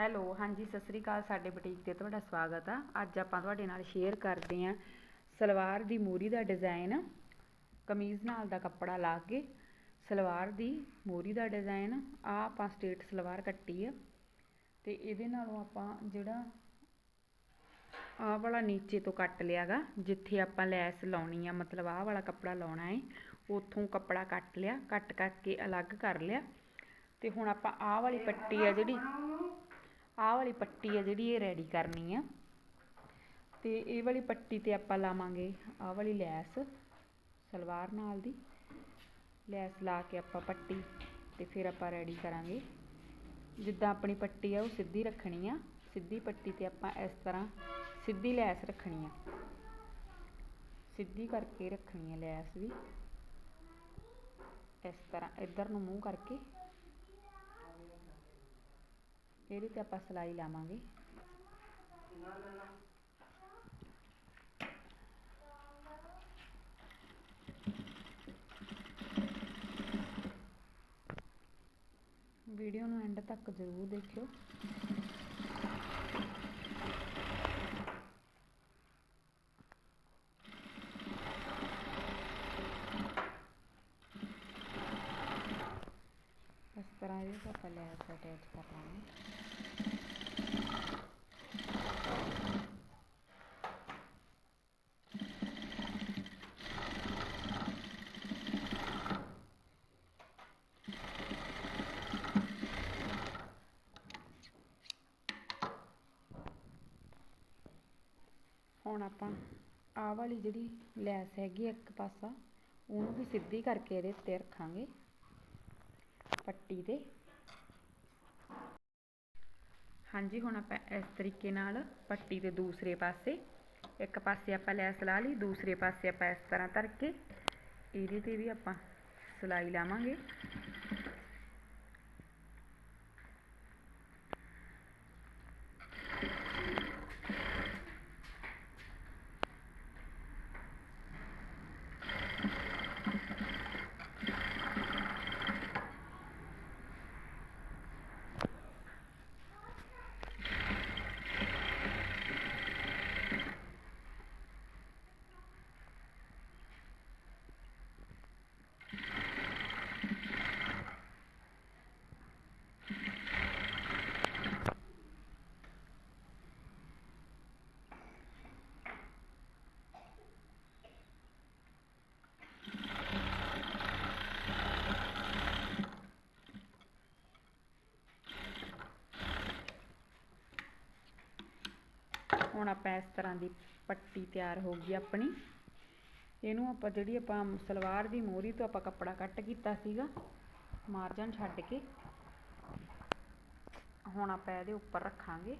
Hello, ਹਾਂਜੀ, ਸਤਿ ਸ੍ਰੀ ਅਕਾਲ ਸਾਡੇ boutique ਤੇ ਤੁਹਾਡਾ ਸਵਾਗਤ ਆ। ਅੱਜ ਆਪਾਂ ਤੁਹਾਡੇ ਨਾਲ ਸ਼ੇਅਰ ਕਰਦੇ ਆਂ ਸਲਵਾਰ ਦੀ ਮੂਰੀ ਦਾ ਡਿਜ਼ਾਈਨ ਕਮੀਜ਼ ਨਾਲ ਦਾ ਕੱਪੜਾ ਲਾ ਕੇ ਸਲਵਾਰ ਦੀ ਮੂਰੀ ਦਾ ਡਿਜ਼ਾਈਨ ਆ ਆਪਾਂ ਸਟੇਟ ਸਲਵਾਰ ਕੱਟੀ ਆ ਤੇ ਇਹਦੇ ਨਾਲੋਂ ਆਪਾਂ ਜਿਹੜਾ ਆਹ ਵਾਲਾ ਨੀਚੇ ਤੋਂ ਕੱਟ ਲਿਆਗਾ, ਜਿੱਥੇ ਆਪਾਂ ਲੈਸ ਲਾਉਣੀ ਆ, ਮਤਲਬ ਆਹ ਵਾਲਾ ਕੱਪੜਾ ਲਾਉਣਾ ਹੈ ਉੱਥੋਂ ਕੱਪੜਾ ਕੱਟ ਲਿਆ, ਕੱਟ ਕਰਕੇ ਅਲੱਗ ਕਰ ਲਿਆ। ਤੇ ਹੁਣ ਆਪਾਂ ਆਹ ਵਾਲੀ ਪੱਟੀ ਆ ਜਿਹੜੀ ਆਹ ਵਾਲੀ ਪੱਟੀ ਆ ਜਿਹੜੀ ਇਹ ਰੈਡੀ ਕਰਨੀ ਆ। ਤੇ ਇਹ ਵਾਲੀ ਪੱਟੀ ਤੇ ਆਪਾਂ ਲਾਵਾਂਗੇ ਆਹ ਵਾਲੀ ਲੈਸ, ਸਲਵਾਰ ਨਾਲ ਦੀ। ਲੈਸ ਲਾ ਕੇ ਆਪਾਂ ਪੱਟੀ ਤੇ ਫਿਰ ਆਪਾਂ ਰੈਡੀ ਕਰਾਂਗੇ। ਜਿੱਦਾਂ ਆਪਣੀ ਪੱਟੀ ਆ, ਉਹ ਸਿੱਧੀ ਰੱਖਣੀ ਆ। ਸਿੱਧੀ ਪੱਟੀ ਤੇ ਆਪਾਂ ਇਸ ਤਰ੍ਹਾਂ ਸਿੱਧੀ ਲੈਸ ਰੱਖਣੀ ਆ। ਸਿੱਧੀ ਕਰਕੇ ਰੱਖਣੀ ਆ ਲੈਸ ਵੀ। ਇਸ ਤਰ੍ਹਾਂ ਇੱਧਰ ਨੂੰ ਮੂੰਹ ਕਰਕੇ। ਇਹਦੇ ਤੇ ਆਪਾਂ ਸਲਾਈ ਲਾਵਾਂਗੇ? ਵੀਡੀਓ ਨੂੰ ਐਂਡ ਤੱਕ ਜ਼ਰੂਰ ਦੇਖਿਓ ਇਸ ਤਰ੍ਹਾਂ ਇਹ ਆਪਾਂ ਲੈਸ ਅਟੈਚ ਕਰ ਲਾਂਗੇ ਹੁਣ ਆਪਾਂ ਆਹ ਵਾਲੀ ਜਿਹੜੀ ਲੈਸ ਹੈਗੀ ਇੱਕ ਪਾਸਾ, ਉਹਨੂੰ ਵੀ ਸਿੱਧੀ ਕਰਕੇ ਇਹਦੇ ਉੱਤੇ ਰੱਖਾਂਗੇ। ਪੱਟੀ 'ਤੇ। ਹਾਂਜੀ, ਹੁਣ ਆਪਾਂ ਇਸ ਤਰੀਕੇ ਨਾਲ ਪੱਟੀ ਦੇ ਦੂਸਰੇ ਪਾਸੇ, ਇੱਕ ਪਾਸੇ ਆਪਾਂ ਲੈਸ ਲਾ ਲਈ, ਦੂਸਰੇ ਪਾਸੇ ਆਪਾਂ ਇਸ ਤਰ੍ਹਾਂ ਧਰ ਕੇ ਇਹਦੇ ਤੇ ਵੀ ਆਪਾਂ ਸਿਲਾਈ ਲਾਵਾਂਗੇ। ਹੁਣ ਆਪਾਂ ਇਸ ਤਰ੍ਹਾਂ ਦੀ ਪੱਟੀ ਤਿਆਰ ਹੋ ਗਈ ਆਪਣੀ। ਇਹਨੂੰ ਆਪਾਂ ਜਿਹੜੀ ਆਪਾਂ ਸਲਵਾਰ ਦੀ ਮੋਹਰੀ ਤੋਂ ਆਪਾਂ ਕੱਪੜਾ ਕੱਟ ਕੀਤਾ ਸੀਗਾ ਮਾਰਜਨ ਛੱਡ ਕੇ। ਹੁਣ ਆਪਾਂ ਇਹਦੇ ਉੱਪਰ ਰੱਖਾਂਗੇ।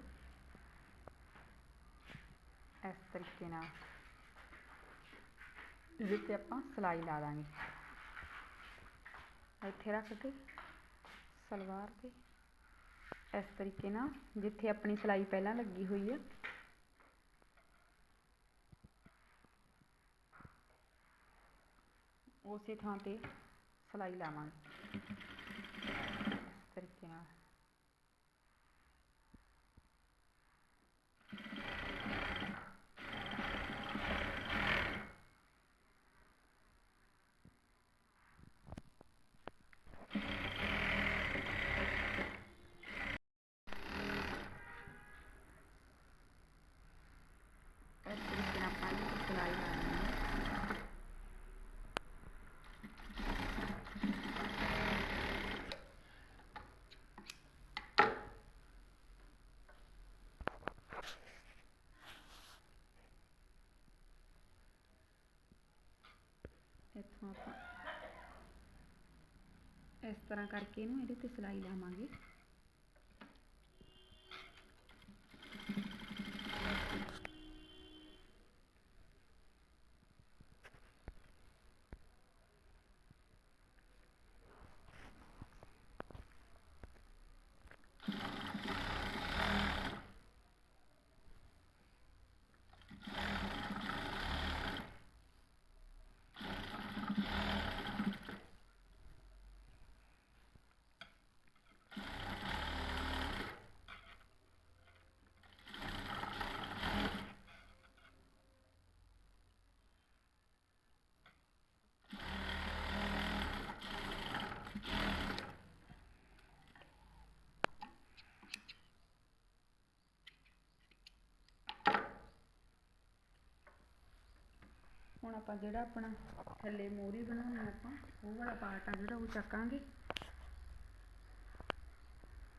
ਇਸ ਤਰੀਕੇ ਨਾਲ। ਇਹਦੇ ਤੇ ਆਪਾਂ ਸਿਲਾਈ ਲਾ ਦਾਂਗੇ। ਇੱਥੇ ਰੱਖ ਕੇ ਸਲਵਾਰ ਤੇ। ਇਸ ਤਰੀਕੇ ਨਾਲ, ਜਿੱਥੇ ਆਪਣੀ ਸਿਲਾਈ ਪਹਿਲਾਂ ਲੱਗੀ ਹੋਈ ਹੈ ਉਸੇ ਥਾਂ ਤੇ ਸਿਲਾਈ ਲਾਵਾਂਗੇ। ਇਸ ਤਰੀਕੇ ਨਾਲ ਇਸ ਤਰੀਕੇ ਨਾਲ ਆਪਾਂ ਇਹਨੂੰ ਸਿਲਾਈ ਲਾਣੀ ਹੈ ਇੱਥੋਂ ਆਪਾਂ ਇਸ ਤਰ੍ਹਾਂ ਕਰਕੇ ਇਹਨੂੰ ਇਹਦੇ ਤੇ ਸਿਲਾਈ ਲਾਵਾਂਗੇ। ਆਪਾਂ ਜਿਹੜਾ ਆਪਣਾ ਥੱਲੇ ਮੋਰੀ ਬਣਾਉਣੀ ਆਪਾਂ, ਉਹ ਵਾਲਾ ਪਾਰਟ ਆ ਜਿਹੜਾ ਉਹ ਚੱਕਾਂਗੇ।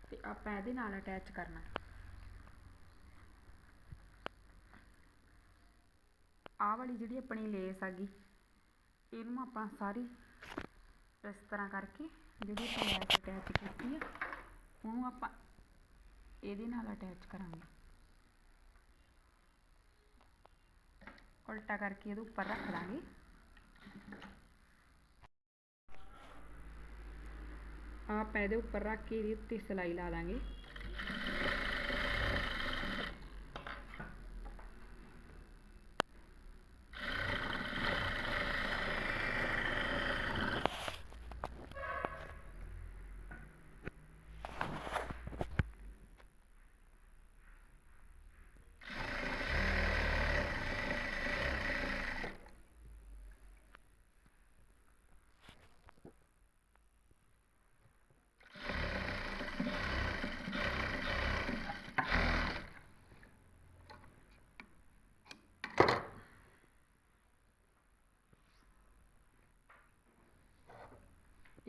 ਤੇ ਆਪਾਂ ਇਹਦੇ ਨਾਲ ਅਟੈਚ ਕਰਨਾ। ਆਹ ਵਾਲੀ ਜਿਹੜੀ ਆਪਣੀ ਲੇਸ ਹੈਗੀ, ਇਹਨੂੰ ਆਪਾਂ ਸਾਰੀ ਇਸ ਤਰ੍ਹਾਂ ਕਰਕੇ ਜਿਹੜੀ ਆਪਾਂ ਲੈਸ ਅਟੈਚ ਕੀਤੀ ਆ, ਉਹਨੂੰ ਆਪਾਂ ਇਹਦੇ ਨਾਲ ਅਟੈਚ ਕਰਾਂਗੇ। ਉਲਟਾ ਕਰਕੇ ਇਹਦੇ ਉੱਪਰ ਰੱਖ ਦਾਂਗੇ। ਆਪਾਂ ਇਹਦੇ ਉੱਪਰ ਰੱਖ ਕੇ ਇਹਦੀ ਉੱਤੇ ਸਿਲਾਈ ਲਾ ਦਾਂਗੇ।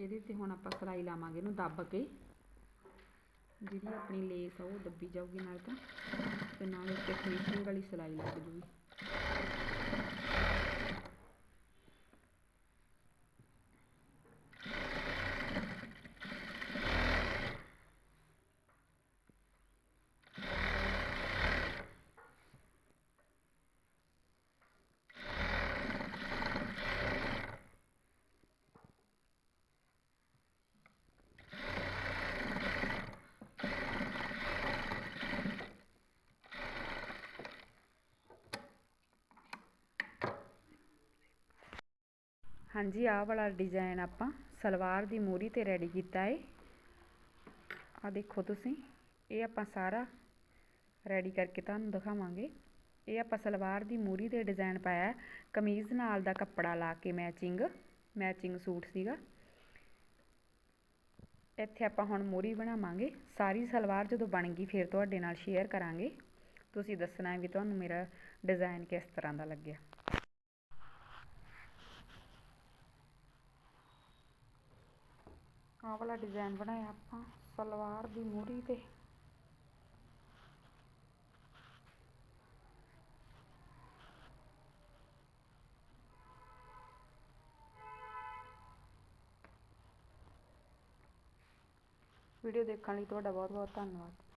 ਇਹਦੇ ਤੇ ਹੁਣ ਆਪਾਂ ਸਿਲਾਈ ਲਾਵਾਂਗੇ, ਇਹਨੂੰ ਦੱਬ ਕੇ। ਜਿਹੜੀ ਆਪਣੀ ਲੇਸ ਆ, ਉਹ ਦੱਬੀ ਜਾਊਗੀ ਨਾਲ ਤਾਂ। ਤੇ ਨਾਲ ਉੱਤੇ ਫਿਨਿਸ਼ਿੰਗ ਵਾਲੀ ਸਿਲਾਈ ਲੱਗ ਜੂਗੀ। ਹਾਂਜੀ, ਆਹ ਵਾਲਾ ਡਿਜ਼ਾਈਨ ਆਪਾਂ ਸਲਵਾਰ ਦੀ ਮੋਰੀ ਤੇ ਰੈਡੀ ਕੀਤਾ ਏ। ਆ ਦੇਖੋ ਤੁਸੀਂ, ਇਹ ਆਪਾਂ ਸਾਰਾ ਰੈਡੀ ਕਰਕੇ ਤੁਹਾਨੂੰ ਦਿਖਾਵਾਂਗੇ। ਇਹ ਆਪਾਂ ਸਲਵਾਰ ਦੀ ਮੋਰੀ ਤੇ ਡਿਜ਼ਾਈਨ ਪਾਇਆ ਕਮੀਜ਼ ਨਾਲ ਦਾ ਕੱਪੜਾ ਲਾ ਕੇ ਮੈਚਿੰਗ ਮੈਚਿੰਗ ਸੂਟ ਸੀਗਾ। ਇੱਥੇ ਆਪਾਂ ਹੁਣ ਮੋਰੀ ਬਣਾਵਾਂਗੇ। ਸਾਰੀ ਸਲਵਾਰ ਜਦੋਂ ਬਣ ਗਈ ਫਿਰ ਤੁਹਾਡੇ ਨਾਲ ਸ਼ੇਅਰ ਕਰਾਂਗੇ। ਤੁਸੀਂ ਦੱਸਣਾ ਵੀ ਤੁਹਾਨੂੰ ਮੇਰਾ ਡਿਜ਼ਾਈਨ ਕਿਸ ਤਰ੍ਹਾਂ ਦਾ ਲੱਗਿਆ। ਆਹ ਵਾਲਾ ਡਿਜ਼ਾਈਨ ਬਣਾਇਆ ਆਪਾਂ, ਸਲਵਾਰ ਦੀ ਮੂਰੀ ਤੇ। ਵੀਡੀਓ ਦੇਖਣ ਲਈ ਤੁਹਾਡਾ ਬਹੁਤ ਬਹੁਤ ਧੰਨਵਾਦ।